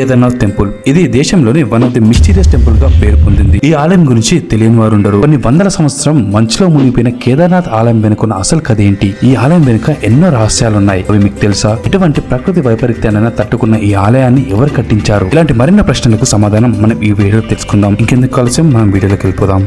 Kedarnath temple. ఇది దేశంలోని one of the mysterious టెంపుల్గా పేరు పొందింది. ఈ ఆలయం గురించి తెలియని వారు ఉండరు కొన్ని వందల సంవత్సరం మంచులో మునిగిపోయిన కేదార్నాథ్ ఆలయం వెనుకున్న అసలు కథ ఏంటి? ఈ ఆలయం వెనుక ఎన్నో రహస్యాలు ఉన్నాయి అవి మీకు తెలుసా? ఇటువంటి ప్రకృతి వైపరీత్యాన్ని తట్టుకున్న ఈ ఆలయాన్ని ఎవరు కట్టించారు? ఇలాంటి మరిన్ని ప్రశ్నలకు సమాధానం మనం ఈ వీడియో తెలుసుకుందాం. ఇంకెందుకు కలిసి మనం వీడియోలోకి వెళ్ళిపోదాం.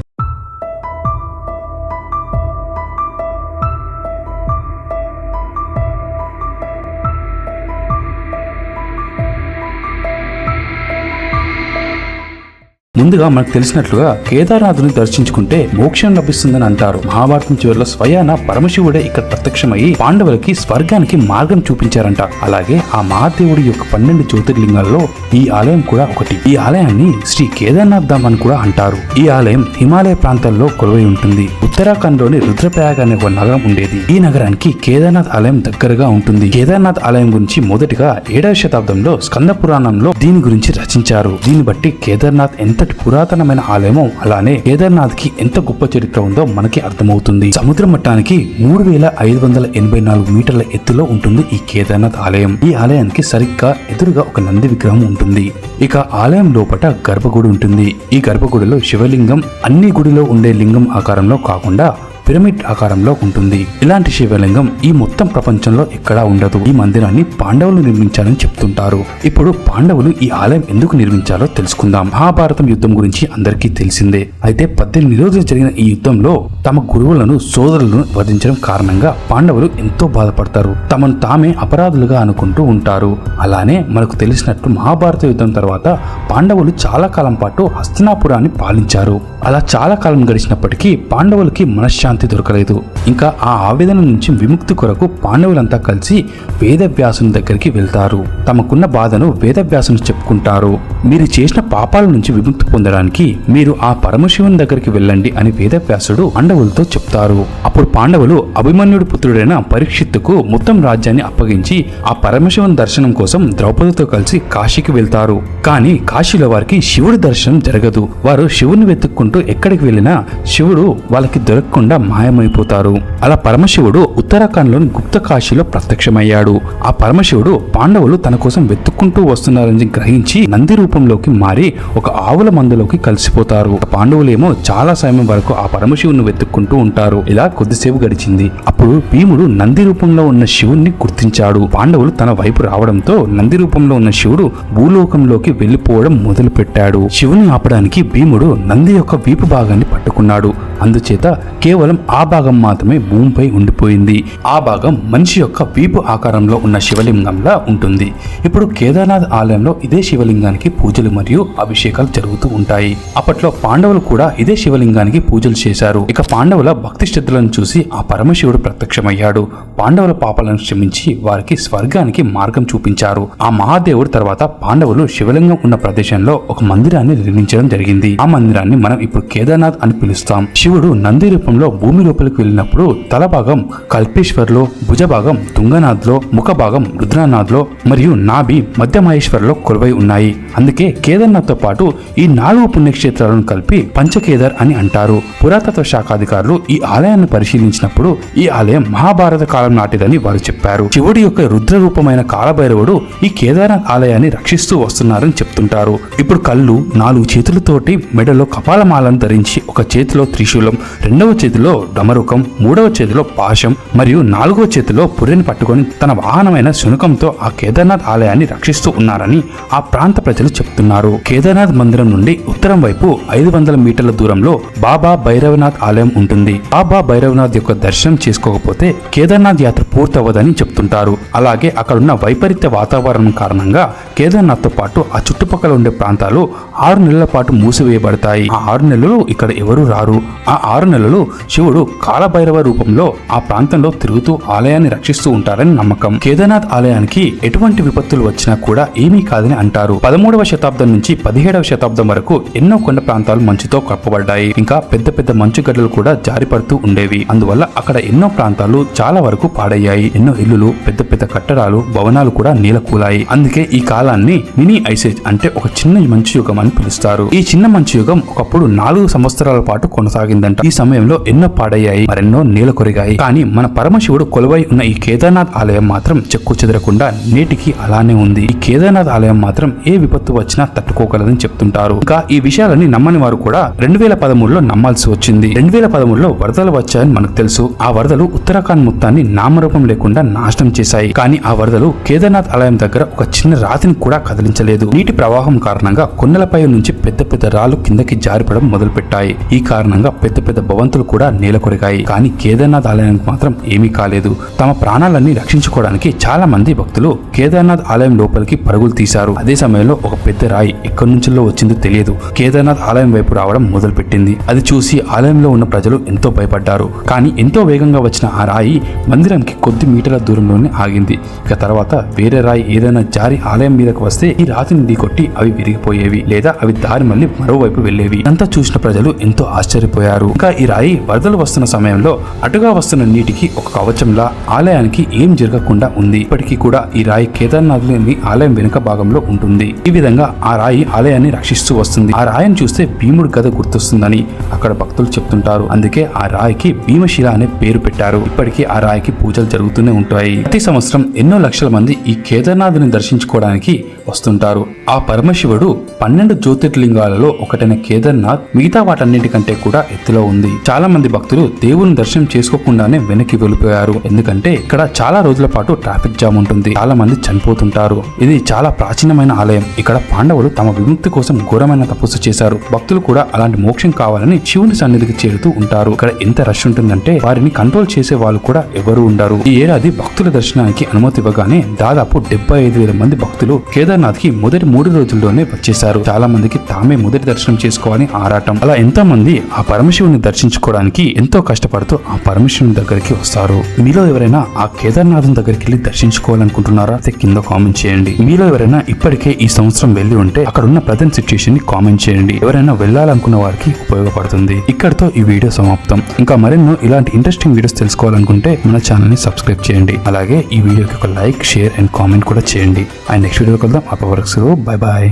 ముందుగా మనకు తెలిసినట్లుగా కేదార్నాథుని దర్శించుకుంటే మోక్షం లభిస్తుందని అంటారు. మహాభారతం చివరిలో స్వయాన పరమశివుడే ఇక్కడ ప్రత్యక్షమయ్యి పాండవులకి స్వర్గానికి మార్గం చూపించారంట. అలాగే ఆ మహాదేవుడి యొక్క పన్నెండు జ్యోతిర్లింగాల్లో ఈ ఆలయం కూడా ఒకటి. ఈ ఆలయాన్ని శ్రీ కేదార్నాథ్ ధామ్ అని కూడా అంటారు. ఈ ఆలయం హిమాలయ ప్రాంతాల్లో కొలువై ఉంటుంది. ఉత్తరాఖండ్లోని రుద్రప్రయాగ అనే ఒక నగరం ఉండేది. ఈ నగరానికి కేదార్నాథ్ ఆలయం దగ్గరగా ఉంటుంది. కేదార్నాథ్ ఆలయం గురించి మొదటిగా ఏడవ శతాబ్దంలో స్కంద పురాణంలో దీని గురించి రచించారు. దీన్ని బట్టి కేదార్నాథ్ ఎంత ఎంతటి పురాతనమైన ఆలయమో అలానే కేదార్నాథ్కి ఎంత గొప్ప చరిత్ర ఉందో మనకి అర్థమవుతుంది. సముద్ర మట్టానికి మూడు వేల ఐదు వందల ఎనభై నాలుగు మీటర్ల ఎత్తులో ఉంటుంది ఈ కేదార్నాథ్ ఆలయం. ఈ ఆలయానికి సరిగ్గా ఎదురుగా ఒక నంది విగ్రహం ఉంటుంది. ఇక ఆలయం లోపట గర్భగుడి ఉంటుంది. ఈ గర్భగుడిలో శివలింగం అన్ని గుడిలో ఉండే లింగం ఆకారంలో కాకుండా పిరమిడ్ ఆకారంలో ఉంటుంది. ఇలాంటి శివలింగం ఈ మొత్తం ప్రపంచంలో ఎక్కడా ఉండదు. ఈ మందిరాన్ని పాండవులు నిర్మించాలని చెప్తుంటారు. ఇప్పుడు పాండవులు ఈ ఆలయం ఎందుకు నిర్మించాలో తెలుసుకుందాం. మహాభారతం యుద్ధం గురించి అందరికీ తెలిసిందే. అయితే పద్దెనిమిది రోజులు జరిగిన ఈ యుద్ధంలో తమ గురువులను సోదరులను వధించడం కారణంగా పాండవులు ఎంతో బాధపడతారు. తమను తామే అపరాధులుగా అనుకుంటూ ఉంటారు. అలానే మనకు తెలిసినట్టు మహాభారత యుద్ధం తర్వాత పాండవులు చాలా కాలం పాటు హస్తినాపురాన్ని పాలించారు. అలా చాలా కాలం గడిచినప్పటికీ పాండవులకి మనశ్శాంతి దొరకలేదు. ఇంకా ఆ ఆవేదన నుంచి విముక్తి కొరకు పాండవులంతా కలిసి వేదవ్యాసుని దగ్గరికి వెళ్తారు. తమకున్న బాధను వేదవ్యాసుని చెప్పుకుంటారు. మీరు చేసిన పాపాల నుంచి విముక్తి పొందడానికి మీరు ఆ పరమశివుని దగ్గరికి వెళ్ళండి అని వేదవ్యాసుడు పాండవులతో చెప్తారు. అప్పుడు పాండవులు అభిమన్యుడి పుత్రుడైన పరీక్షిత్తుకు మొత్తం రాజ్యాన్ని అప్పగించి ఆ పరమశివుని దర్శనం కోసం ద్రౌపదితో కలిసి కాశీకి వెళ్తారు. కానీ కాశీలో వారికి శివుడి దర్శనం జరగదు. వారు శివుని వెతుక్కుంటూ ఎక్కడికి వెళ్ళినా శివుడు వాళ్ళకి దొరకకుండా మాయమైపోతారు. అలా పరమశివుడు ఉత్తరాఖండ్లోని గుప్త కాశీలో ప్రత్యక్షమయ్యాడు. ఆ పరమశివుడు పాండవులు తన కోసం వెతుక్కుంటూ వస్తున్నారని గ్రహించి నంది రూపంలోకి మారి ఒక ఆవుల మందులోకి కలిసిపోతారు. పాండవులేమో చాలా సమయం వరకు ఆ పరమశివుని వెతుక్కుంటూ ఉంటారు. ఇలా కొద్దిసేపు గడిచింది. అప్పుడు భీముడు నంది రూపంలో ఉన్న శివుణ్ణి గుర్తించాడు. పాండవులు తన వైపు రావడంతో నంది రూపంలో ఉన్న శివుడు భూలోకంలోకి వెళ్ళిపోవడం మొదలుపెట్టాడు. శివుని ఆపడానికి భీముడు నంది యొక్క వీపు భాగాన్ని పట్టుకున్నాడు. అందుచేత కేవలం ఆ భాగం మాత్రమే భూమిపై ఉండిపోయింది. ఆ భాగం మనిషి యొక్క వీపు ఆకారంలో ఉన్న శివలింగంలా ఉంటుంది. ఇప్పుడు కేదార్నాథ్ ఆలయంలో ఇదే శివలింగానికి పూజలు మరియు అభిషేకాలు జరుగుతూ ఉంటాయి. అప్పట్లో పాండవులు కూడా ఇదే శివలింగానికి పూజలు చేశారు. ఇక పాండవుల భక్తి శ్రద్ధలను చూసి ఆ పరమశివుడు ప్రత్యక్షమయ్యాడు. పాండవుల పాపాలను క్షమించి వారికి స్వర్గానికి మార్గం చూపించారు. ఆ మహాదేవుడు తర్వాత పాండవులు శివలింగం ఉన్న ప్రదేశంలో ఒక మందిరాన్ని నిర్మించడం జరిగింది. ఆ మందిరాన్ని మనం ఇప్పుడు కేదార్నాథ్ అని పిలుస్తాం. శివుడు నంది రూపంలో భూమి లోపలికి వెళ్ళినప్పుడు తల భాగం కల్పేశ్వర్లో భుజ భాగం తుంగనాథ్లో ముఖభాగం రుద్రనాథ్లో మరియు నాభి మధ్యమహేశ్వర్లో కొలువై ఉన్నాయి. అందుకే కేదార్నాథ్తో పాటు ఈ నాలుగు పుణ్యక్షేత్రాలను కలిపి పంచకేదార్ అని అంటారు. పురాతత్వ శాఖాధికారులు ఈ ఆలయాన్ని పరిశీలించినప్పుడు ఈ ఆలయం మహాభారత కాలం నాటిదని వారు చెప్పారు. శివుడి యొక్క రుద్ర రూపమైన కాలభైరవుడు ఈ కేదార్నాథ్ ఆలయాన్ని రక్షిస్తూ వస్తున్నారని చెప్తుంటారు. ఇప్పుడు కళ్ళు నాలుగు చేతులతోటి మెడలో కపాలమాలను ధరించి ఒక చేతిలో త్రిశూలం రెండవ చేతిలో డమరుకం మూడవ చేతిలో పాశం మరియు నాలుగవ చేతిలో పుర్రెని పట్టుకొని తన వాహనమైన శునకంతో ఆ కేదార్నాథ్ ఆలయాన్ని రక్షిస్తూ ఉన్నారని ఆ ప్రాంత ప్రజలు చెప్తున్నారు. కేదార్నాథ్ మందిరం నుండి ఉత్తరం వైపు ఐదు వందల మీటర్ల దూరంలో బాబా భైరవనాథ్ ఆలయం ఉంటుంది. బాబా భైరవనాథ్ యొక్క దర్శనం చేసుకోకపోతే కేదార్నాథ్ యాత్ర పూర్తవ్వదని చెప్తుంటారు. అలాగే అక్కడున్న వైపరీత్య వాతావరణం కారణంగా కేదార్నాథ్తో పాటు ఆ చుట్టుపక్కల ఉండే ప్రాంతాలు ఆరు నెలల పాటు మూసివేయబడతాయి. ఆ ఆరు నెలలు ఇక్కడ ఎవరు రారు. ఆ ఆరు నెలలు శివుడు కాలభైరవ రూపంలో ఆ ప్రాంతంలో తిరుగుతూ ఆలయాన్ని రక్షిస్తూ ఉంటారని నమ్మకం. కేదార్నాథ్ ఆలయానికి ఎటువంటి విపత్తులు వచ్చినా కూడా ఏమీ కాదని అంటారు. పదమూడవ శతాబ్దం నుంచి పదిహేడవ శతాబ్దం వరకు ఎన్నో కొండ ప్రాంతాలు మంచుతో కప్పబడ్డాయి. ఇంకా పెద్ద పెద్ద మంచు గడ్డలు కూడా జారిపడుతూ ఉండేవి. అందువల్ల అక్కడ ఎన్నో ప్రాంతాలు చాలా వరకు పాడయ్యాయి. ఎన్నో ఇల్లులు పెద్ద పెద్ద కట్టడాలు భవనాలు కూడా నీలకూలాయి. అందుకే ఈ కాలాన్ని మినీ ఐసేజ్ అంటే ఒక చిన్న మంచు యుగం అని పిలుస్తారు. ఈ చిన్న మంచు యుగం ఒకప్పుడు నాలుగు సంవత్సరాల పాటు కొనసాగింది. వచ్చిందంట ఈ సమయంలో ఎన్నో పాడయ్యాయి మరెన్నో నేల కొరిగాయి. కానీ మన పరమశివుడు కొలువై ఉన్న ఈ కేదార్నాథ్ ఆలయం మాత్రం చెక్కు చెదరకుండా నేటికి అలానే ఉంది. ఈ కేదార్నాథ్ ఆలయం మాత్రం ఏ విపత్తు వచ్చినా తట్టుకోగలదని చెప్తుంటారు. ఇంకా ఈ విషయాలని నమ్మని వారు కూడా రెండు వేల పదమూడులో నమ్మాల్సి వచ్చింది. రెండు వేల పదమూడులో వరదలు వచ్చాయని మనకు తెలుసు. ఆ వరదలు ఉత్తరాఖండ్ మొత్తాన్ని నామరూపం లేకుండా నాశనం చేశాయి. కానీ ఆ వరదలు కేదార్నాథ్ ఆలయం దగ్గర ఒక చిన్న రాతిని కూడా కదిలించలేదు. నీటి ప్రవాహం కారణంగా కొండలపై నుంచి పెద్ద పెద్ద రాళ్ళు కిందకి జారిపడం మొదలుపెట్టాయి. ఈ కారణంగా పెద్ద పెద్ద భవంతులు కూడా నేలకొరిగాయి కానీ కేదార్నాథ్ ఆలయానికి మాత్రం ఏమీ కాలేదు. తమ ప్రాణాలన్నీ రక్షించుకోవడానికి చాలా మంది భక్తులు కేదార్నాథ్ ఆలయం లోపలికి పరుగులు తీశారు. అదే సమయంలో ఒక పెద్ద రాయి ఎక్కడి నుంచిలో వచ్చిందో తెలియదు. కేదార్నాథ్ ఆలయం వైపు రావడం మొదలుపెట్టింది. అది చూసి ఆలయంలో ఉన్న ప్రజలు ఎంతో భయపడ్డారు. కానీ ఎంతో వేగంగా వచ్చిన ఆ రాయి మందిరంకి కొద్ది మీటర్ల దూరంలోనే ఆగింది. ఇక తర్వాత వేరే రాయి ఏదైనా జారి ఆలయం మీదకు వస్తే ఈ రాతిని ఢీకొట్టి అవి విరిగిపోయేవి. లేదా అవి దారి మళ్ళీ మరోవైపు వెళ్ళేవి అంతా చూసిన ప్రజలు ఎంతో ఆశ్చర్యపోయారు. ఇంకా ఈ రాయి వరదలు వస్తున్న సమయంలో అటుగా వస్తున్న నీటికి ఒక కవచంలా ఆలయానికి ఏం జరగకుండా ఉంది. ఇప్పటికీ కూడా ఈ రాయి కేదార్నాథ్లోని ఆలయం వెనుక భాగంలో ఉంటుంది. ఈ విధంగా ఆ రాయి ఆలయాన్ని రక్షిస్తూ వస్తుంది. ఆ రాయిని చూస్తే భీముడి కథ గుర్తొస్తుందని అక్కడ భక్తులు చెప్తుంటారు. అందుకే ఆ రాయికి భీమశిల అనే పేరు పెట్టారు. ఇప్పటికీ ఆ రాయికి పూజలు జరుగుతూనే ఉంటాయి. ప్రతి సంవత్సరం ఎన్నో లక్షల మంది ఈ కేదార్నాథ్ని దర్శించుకోవడానికి వస్తుంటారు. ఆ పరమశివుడు పన్నెండు జ్యోతిర్లింగాలలో ఒకటైన కేదార్నాథ్ మిగతా వాటన్నిటికంటే కూడా ఎత్తులో ఉంది. చాలా మంది భక్తులు దేవుని దర్శనం చేసుకోకుండానే వెనక్కి వెళ్ళిపోయారు. ఎందుకంటే ఇక్కడ చాలా రోజుల పాటు ట్రాఫిక్ జామ్ ఉంటుంది. చాలా మంది చనిపోతుంటారు. ఇది చాలా ప్రాచీనమైన ఆలయం. ఇక్కడ పాండవులు తమ విముక్తి కోసం ఘోరమైన తపస్సు చేశారు. భక్తులు కూడా అలాంటి మోక్షం కావాలని శివుని సన్నిధికి చేరుతూ ఉంటారు. ఇక్కడ ఎంత రష్ ఉంటుందంటే వారిని కంట్రోల్ చేసే వాళ్ళు కూడా ఎవరు ఉండరు. ఈ ఏడాది భక్తుల దర్శనానికి అనుమతి ఇవ్వగానే దాదాపు డెబ్బై ఐదు వేల మంది భక్తులు కేదార్నాథ్కి మొదటి మూడు రోజుల్లోనే వచ్చేశారు. చాలా మందికి తామే మొదటి దర్శనం చేసుకోవాలని ఆరాటం. అలా ఎంతో మంది ఆ పరమశివుని దర్శించుకోవడానికి ఎంతో కష్టపడుతూ ఆ పరమశివుని దగ్గరికి వస్తారు. మీలో ఎవరైనా ఆ కేదార్నాథం దగ్గరికి వెళ్ళి దర్శించుకోవాలనుకుంటున్నారా? అయితే కింద కామెంట్ చేయండి. మీలో ఎవరైనా ఇప్పటికే ఈ సంవత్సరం వెళ్ళి ఉంటే అక్కడ ఉన్న ప్రజెంట్ సిచ్యుయేషన్ని కామెంట్ చేయండి. ఎవరైనా వెళ్ళాలనుకున్న వారికి ఉపయోగపడుతుంది. ఇక్కడతో ఈ వీడియో సమాప్తం. ఇంకా మరెన్నో ఇలాంటి ఇంట్రెస్టింగ్ వీడియోస్ తెలుసుకోవాలనుకుంటే మన ఛానల్ని సబ్స్క్రైబ్ చేయండి. అలాగే ఈ వీడియోకి ఒక లైక్ షేర్ అండ్ కామెంట్ కూడా చేయండి. అండ్ నెక్స్ట్ వీడియో కలుద్దాం. అప్పటి వరకు బై బాయ్